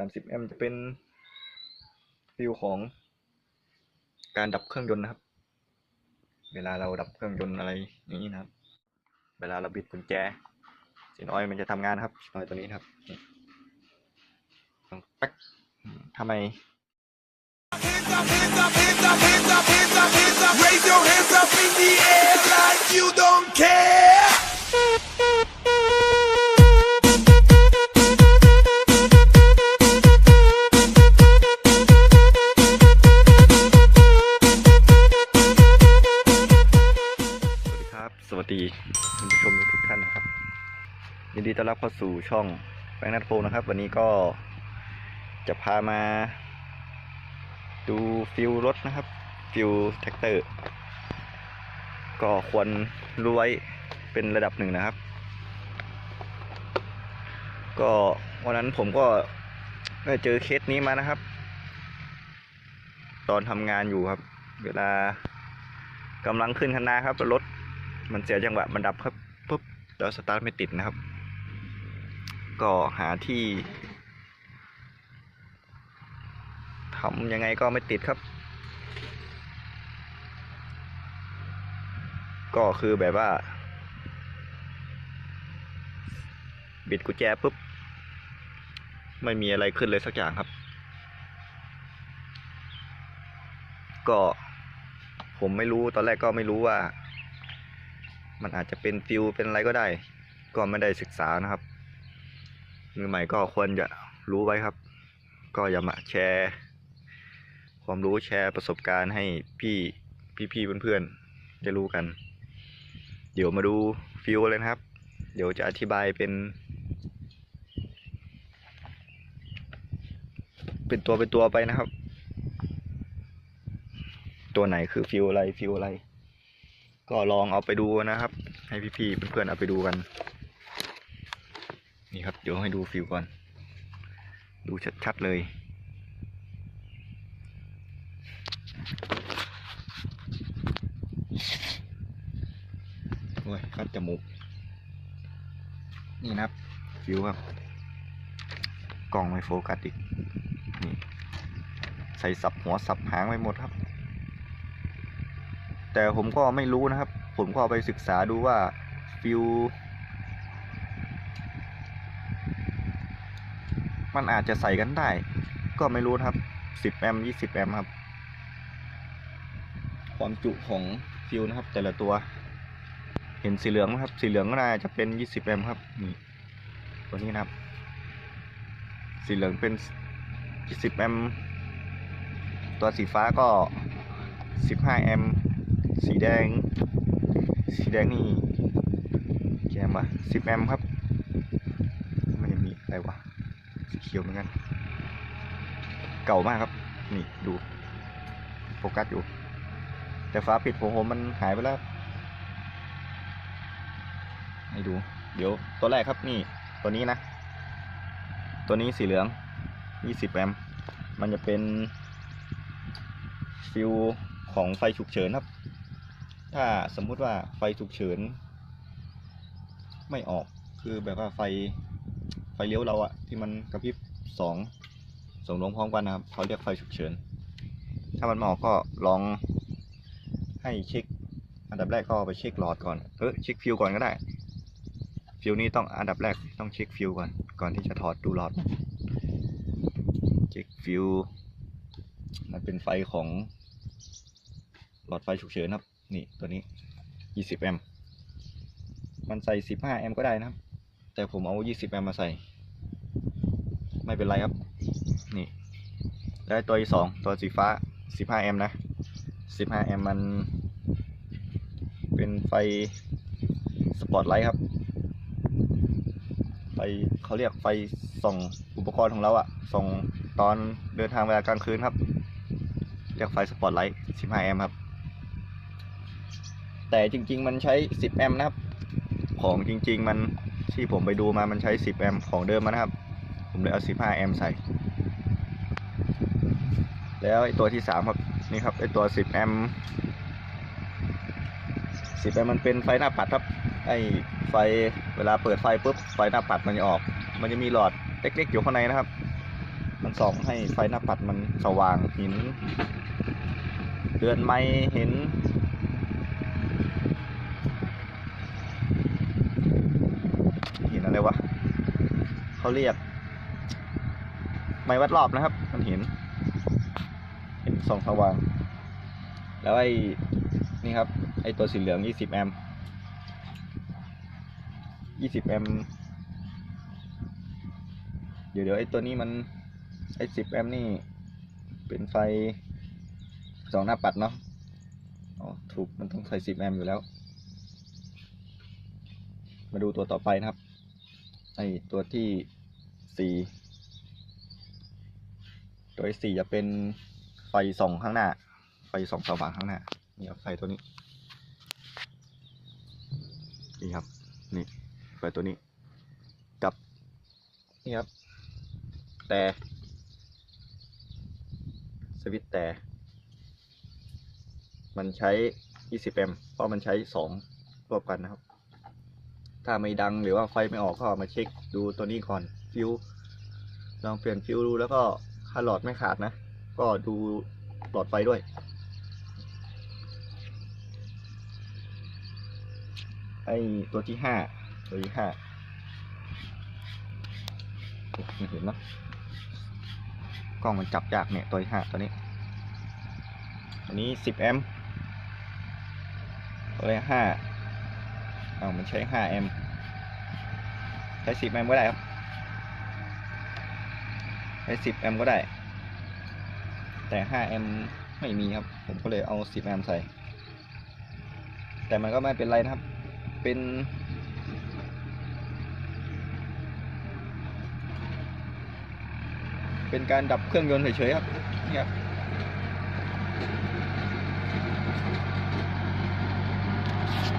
30 แอมป์จะเป็นฟิลของการดับเครื่องยนต์นะครับ เวลาเราดับเครื่องยนต์อะไรอย่างนี้นะครับ เวลาเราบิดกุญแจสีน้อยมันจะทำงานนะครับน้อยตัวนี้นะครับนี่ต้องแป๊กทำไม Raise your hands up in the air like you don't เข้าสู่ช่องแฟงค์นัทโฟนะครับ วันนี้ก็จะพามาดูฟิลรถนะครับ ฟิลแท็กเตอร์ ก็ควรรู้ไว้เป็นระดับหนึ่งนะครับ ก็วันนั้นผมก็ได้เจอเคสนี้มานะครับ ตอนทำงานอยู่ครับ เวลากำลังขึ้นคันนาครับรถมันเสียจังหวะมันดับครับปุ๊บแล้วสตาร์ทไม่ติดนะครับ ก็หาที่ทำยังไงก็ไม่ติดครับ ก็คือแบบว่า บิดกุญแจปุ๊บ ไม่มีอะไรขึ้นเลยสักอย่างครับ ก็ ผมไม่รู้ตอนแรกก็ไม่รู้ว่า มันอาจจะเป็นฟิวเป็นอะไรก็ได้ ก็ไม่ได้ศึกษานะครับ มือใหม่ก็ควรจะรู้ไว้ครับ ก็อย่ามาแชร์ ความรู้แชร์ประสบการณ์ให้พี่พี่ๆเพื่อนๆได้รู้กัน เดี๋ยวมาดูฟิวเลยนะครับ เดี๋ยวจะอธิบายเป็น เป็นตัวเป็นตัวไปนะครับ ตัวไหนคือฟิวอะไรฟิวอะไร ก็ลองเอาไปดูนะครับ ให้พี่ๆเพื่อนๆเอาไปดูกัน นี่ครับ เดี๋ยวให้ดูฟิวก่อน ดูชัดๆเลย โอ้ยคัดจมูก นี่นะครับ ฟิวครับ กล้องไม่โฟกัสอีก นี่ ใส่สับหัวสับหางไปหมดครับ แต่ผมก็ไม่รู้นะครับ ผมก็ไปศึกษาดูว่าฟิว มันอาจจะใส่กันได้ ก็ไม่รู้ครับ 10 แอมป์20 แอมป์ครับ ความจุของฟิวนะครับ แต่ละตัว เห็นสีเหลืองไหมครับ สีเหลืองก็น่าจะเป็น 20 แอมป์ครับ นี่ ตัวนี้นะครับ สีเหลืองเป็น 20 แอมป์ตัวสีฟ้าก็ 15 แอมป์สีแดง สีแดงนี่แกมวะสิบแอมป์ครับ ไม่มีอะไรวะ สีเขียวเหมือนกัน เก่ามากครับ นี่ดูโฟกัสอยู่ แต่ฟ้าปิดของผมมันหายไปแล้วให้ดู เดี๋ยวตัวแรกครับนี่ตัวนี้นะ ตัวนี้สีเหลือง 20 แอมมันจะเป็นฟิวของไฟฉุกเฉินครับ ถ้าสมมุติว่าไฟฉุกเฉิน ไม่ออกคือแบบว่าไฟ เลี้ยวเราอะที่มันกระพริบสองสองดวงพร้อมกันนะครับเขาเรียกไฟฉุกเฉิน ถ้ามันไม่ออกก็ลองให้เช็ค อันดับแรกก็ไปเช็คหลอดก่อนเออเช็คฟิวก่อนก็ได้ฟิวนี้ต้องอันดับแรกต้องเช็คฟิวก่อนก่อนที่จะถอดดูหลอดเช็คฟิวมันเป็นไฟของหลอดไฟฉุกเฉินครับ นี่ตัวนี้ 20 แอมป์มันใส่ 15 แอมป์ก็ได้นะครับ แต่ผมเอา 20 แอมป์มาใส่ ไม่เป็นไรครับ นี่แล้วตัวที่สองตัวสีฟ้า 15 แอมป์นะ 15 แอมป์มัน เป็นไฟสปอตไลท์ครับ ไฟเขาเรียกไฟส่องอุปกรณ์ของเราอะส่องตอนเดินทางเวลากลางคืนครับ เรียกไฟสปอตไลท์ 15 แอมป์ครับ แต่จริง ๆ มันใช้ 10 แอมป์นะครับ ของจริง ๆ มันที่ผมไปดูมามันใช้ 10 แอมป์ของเดิมมานะครับ ผมเลยเอา 15 แอมป์ใส่ แล้วไอ้ตัวที่ 3 ครับ นี่ครับไอ้ตัว 10 แอมป์10 แอมป์มันเป็นไฟหน้าปัดครับ ไอ้ไฟเวลาเปิดไฟปุ๊บไฟหน้าปัดมันจะออก มันจะมีหลอดเล็กๆอยู่ข้างในนะครับ มันส่องให้ไฟหน้าปัดมันสว่างเห็นเดือนไม้เห็นเห็นอะไรวะเขาเรียก ม้วัดรอบนะครับ มันเห็น เห็นส่องสว่าง แล้วไอ้นี่ครับ ไอ้ตัวสีเหลือง 20 แอมป์20 แอมป์เดี๋ยวเดี๋ยวไอ้ตัวนี้มัน ไอ้ 10 แอมป์นี่ เป็นไฟสองหน้าปัดเนาะอ๋อถูกมันต้องใส่ 10 แอมป์อยู่แล้ว มาดูตัวต่อไปนะครับ ไอ้ตัวที่สี่ ตัวที่สี่จะเป็นไฟส่องข้างหน้า ไฟส่องสว่างข้างหน้า นี่ครับไฟตัวนี้ นี่ครับ นี่ไฟตัวนี้ กับ นี่ครับ แต่สวิตช์แต่ มันใช้ 20 แอมป์เพราะมันใช้ 2 รวบกันนะครับ ถ้าไม่ดังหรือว่าไฟไม่ออกก็มาเช็คดูตัวนี้ก่อนฟิว ลองเปลี่ยนฟิวดูแล้วก็ ถ้าหลอดไม่ขาดนะ ก็ดูหลอดไฟด้วย ไอตัวที่ห้าตัวที่ห้าไม่เห็นนะกล้องมันจับยากเนี่ยตัวที่ห้าตัวนี้อันนี้สิบแอมป์ตัวที่ห้าเอามันใช้5แอมป์ใช้10แอมป์ก็ได้ครับ ใช้10แอมป์ก็ได้ แต่5แอมป์ไม่มีครับ ผมก็เลยเอา10แอมป์ใส่ แต่มันก็ไม่เป็นไรนะครับ เป็น เป็นการดับเครื่องยนต์เฉยๆครับนี่ครับนี่ค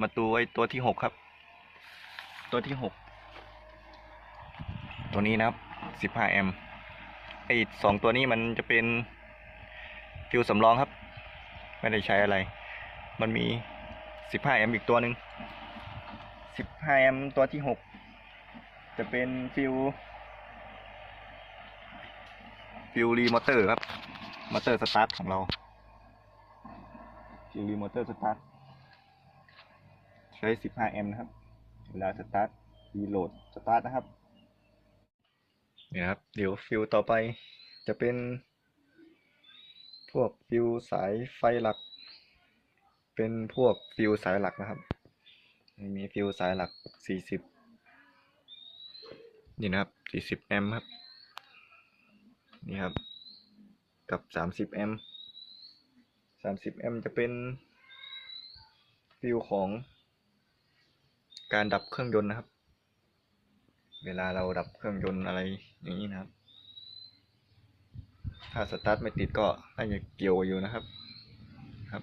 มาดูไอ้ตัวที่หกครับ ตัวที่หกตัวนี้นะครับสิบห้าแอมป์ไอสองตัวนี้มันจะเป็นฟิวสำรองครับ ไม่ได้ใช้อะไร มันมีสิบห้าแอมป์อีกตัวหนึ่งสิบห้าแอมป์ตัวที่หกจะเป็นฟิวฟิวรีมอเตอร์ครับ มอเตอร์สตาร์ทของเราฟิวรีมอเตอร์สตาร์ท ช้ 15 แอมป์นะครับ เวลาสตาร์ทรีโหลดสตาร์ทนะครับเนี่ยครับ เดี๋ยวฟิวต่อไปจะเป็น พวกฟิวสายไฟหลัก เป็นพวกฟิวสายหลักนะครับ มีฟิวสายหลัก 40 นี่นะครับ 40 แอมป์ครับ นี่ครับ กับ 30 แอมป์30 แอมป์จะเป็นฟิวของ การดับเครื่องยนต์นะครับ เวลาเราดับเครื่องยนต์อะไรอย่างนี้นะครับ ถ้าสตาร์ทไม่ติดก็น่าจะเกี่ยวอยู่นะครับครับ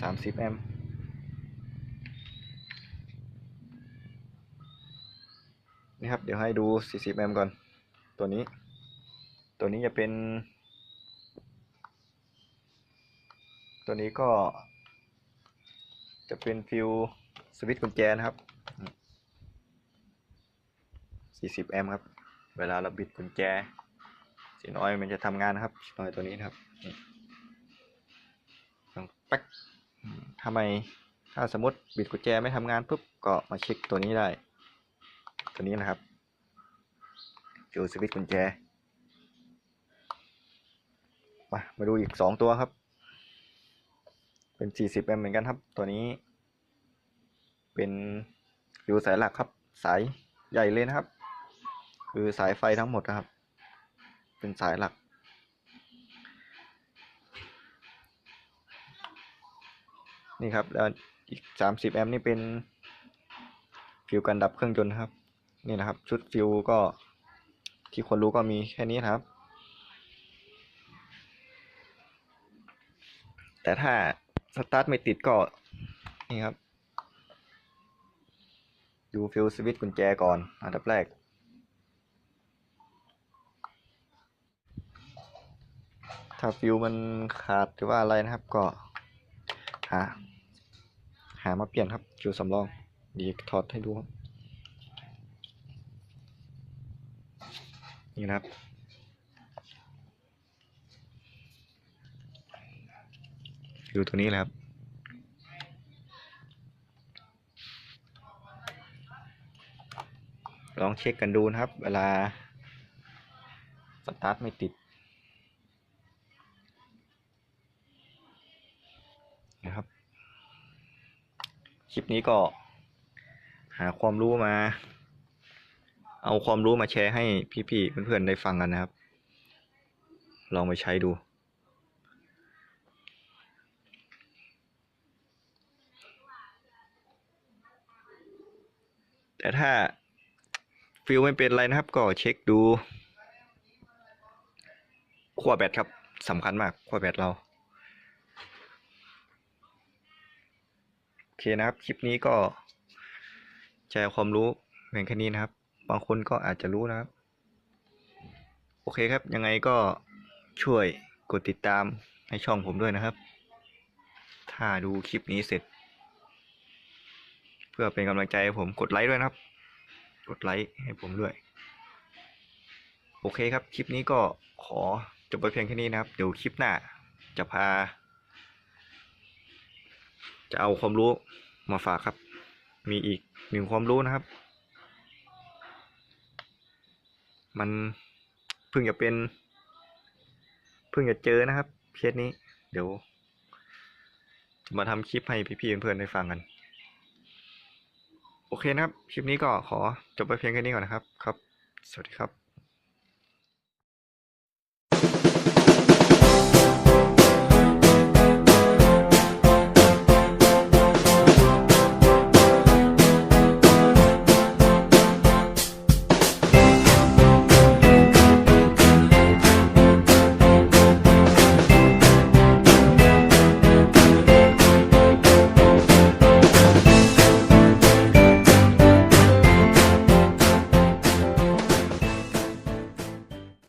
สามสิบแอมป์นี่ครับ เดี๋ยวให้ดูสี่สิบแอมป์ก่อน ตัวนี้ ตัวนี้จะเป็น ตัวนี้ก็ จะเป็นฟิวสวิตช์กุญแจนะครับ 40 แอมป์ครับ เวลาเราบิดกุญแจสีน้อยมันจะทำงานนะครับสีน้อยตัวนี้นะครับต้องแป๊กอืมทำไมถ้าสมมติบิดกุญแจไม่ทำงานปุ๊บก็มาเช็คตัวนี้ได้ ตัวนี้นะครับฟิวสวิตช์กุญแจ มามาดูอีก 2 ตัวครับ เป็น 40 แอมป์เหมือนกันครับ ตัวนี้ เป็นฟิวสายหลักครับ สายใหญ่เลยนะครับ คือสายไฟทั้งหมดนะครับ เป็นสายหลัก นี่ครับ แล้วอีก 30 แอมป์นี่เป็นฟิวกันดับเครื่องยนต์ครับ นี่นะครับ ชุดฟิวก็ที่คนรู้ก็มีแค่นี้ครับ แต่ถ้า สตาร์ทไม่ติดก็ นี่ครับ ดูฟิวสวิตช์กุญแจก่อน อันดับแรก ถ้าฟิวมันขาดหรือว่าอะไรนะครับ ก็ หา หามาเปลี่ยนครับฟิวสำรองดีถอดให้ดูครับ นี่นะครับ ฟิวตัวนี้แหละครับ ลองเช็คกันดูนะครับ เวลา สตาร์ทไม่ติดนะครับ คลิปนี้ก็หาความรู้มา เอาความรู้มาแชร์ให้พี่ๆเพื่อนๆได้ฟังกันนะครับ ลองไปใช้ดู แต่ถ้าฟิลไม่เป็นไรนะครับ ก็เช็คดูขั้วแบตครับสำคัญมากขั้วแบตเรา โอเคนะครับ คลิปนี้ก็แชร์ความรู้เพียงแค่นี้นะครับ บางคนก็อาจจะรู้นะครับ โอเคครับ ยังไงก็ช่วยกดติดตามให้ช่องผมด้วยนะครับ ถ้าดูคลิปนี้เสร็จ พื่อเป็นกำลังใจให้ผมกดไลค์ด้วยนะครับ กดไลค์ให้ผมด้วย โอเคครับ คลิปนี้ก็ขอจบไปเพียงแค่นี้นะครับ เดี๋ยวคลิปหน้า จะพา จะเอาความรู้มาฝากครับ มีอีกหนึ่งความรู้นะครับ มันเพิ่งจะเป็น เพิ่งจะเจอนะครับเคสนี้ เดี๋ยว จะมาทำคลิปให้พี่ๆเพื่อนๆได้ฟังกัน โอเคนะครับ คลิปนี้ก็ขอจบไปเพียงแค่นี้ก่อนนะครับ ครับ สวัสดีครับ